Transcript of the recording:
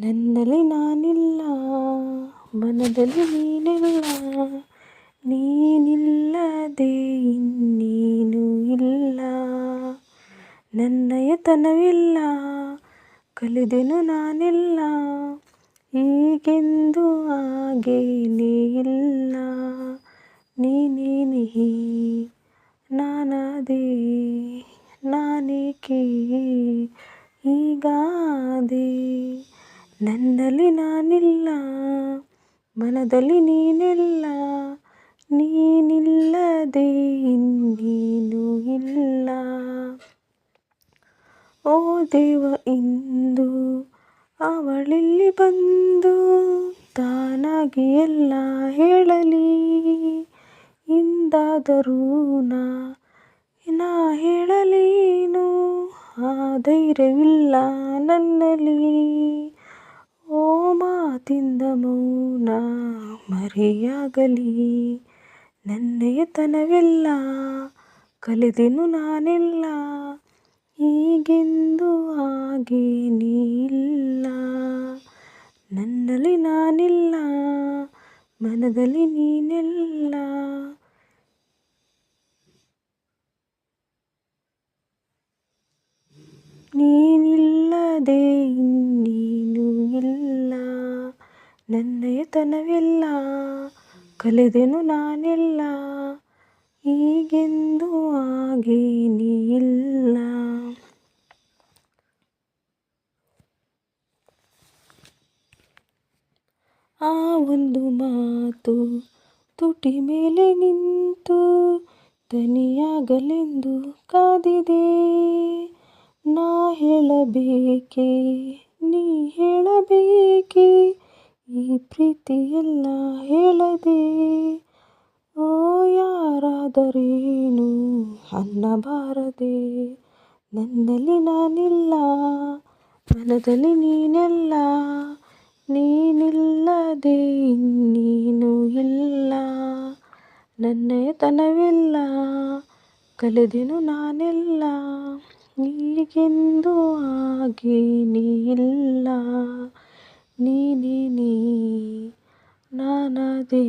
ನನ್ನಲ್ಲಿ ನಾನಿಲ್ಲ, ಮನದಲ್ಲಿ ನೀನಿಲ್ಲ, ನೀನಿಲ್ಲದೆ ಇನ್ನೇನು ಇಲ್ಲ. ನನ್ನಯತನವಿಲ್ಲ ಕಲಿದೆನು ನಾನಿಲ್ಲ, ಈಗೆಂದು ಹಾಗೇನೇ ಇಲ್ಲ. ನೀನೇನೇ ನಾನಾದೆ, ನಾನೇಕೆ, ಹೀಗಾದೆ. ನನ್ನಲ್ಲಿ ನಾನಿಲ್ಲ, ಮನದಲ್ಲಿ ನೀನೆಲ್ಲ, ನೀನಿಲ್ಲದೆ ಇನ್ನೇನು ಇಲ್ಲ. ಓ ದೇವ, ಇಂದು ಅವಳಿಲ್ಲಿ ಬಂದು ತಾನಾಗಿ ಎಲ್ಲ ಹೇಳಲಿ. ಇಂದಾದರೂ ನಾ ನಾ ಹೇಳಲೇನು? ಆ ಧೈರ್ಯವಿಲ್ಲ ನನ್ನಲ್ಲಿ. ಓ ಮಾತಿಂದ ಮೌನ ಮರೆಯಾಗಲಿ. ನನ್ನಯತನವೆಲ್ಲ ಕಲಿದೆನು ನಾನೆಲ್ಲ. ಹೀಗೆಂದು ಹಾಗೆ ನೀಲ್ಲ ನನ್ನಲ್ಲಿ ನಾನಿಲ್ಲ, ಮನದಲ್ಲಿ ನೀನೆಲ್ಲ. ನೀನಿಲ್ಲದೆ ನನ್ನಯತನವೆಲ್ಲ ಕಲಿದೆನು ನಾನೆಲ್ಲ ಹೀಗೆಂದು ಹಾಗೇನೇ ಇಲ್ಲ. ಆ ಒಂದು ಮಾತು ತುಟಿ ಮೇಲೆ ನಿಂತು ದನಿಯಾಗಲೆಂದು ಕಾದಿದೆ. ನಾ ಹೇಳಬೇಕೆ, ನೀ ಹೇಳಬೇಕೆ ಪ್ರೀತಿಯೆಲ್ಲ ಹೇಳದೆ, ಓ ಯಾರಾದರೇನು ಅನ್ನಬಾರದೆ? ನನ್ನಲ್ಲಿ ನಾನಿಲ್ಲ, ಮನದಲ್ಲಿ ನೀನೆಲ್ಲ ನೀನಿಲ್ಲದೆ ಇನ್ನೇನು ಇಲ್ಲ. ನನ್ನಯತನವೆಲ್ಲ ಕಲಿದೆನು ನಾನೆಲ್ಲ ಹೀಗೆಂದು ಹಾಗೇನೇ ಇಲ್ಲ. ನೀನೇನೇ ನಾನಾದೆ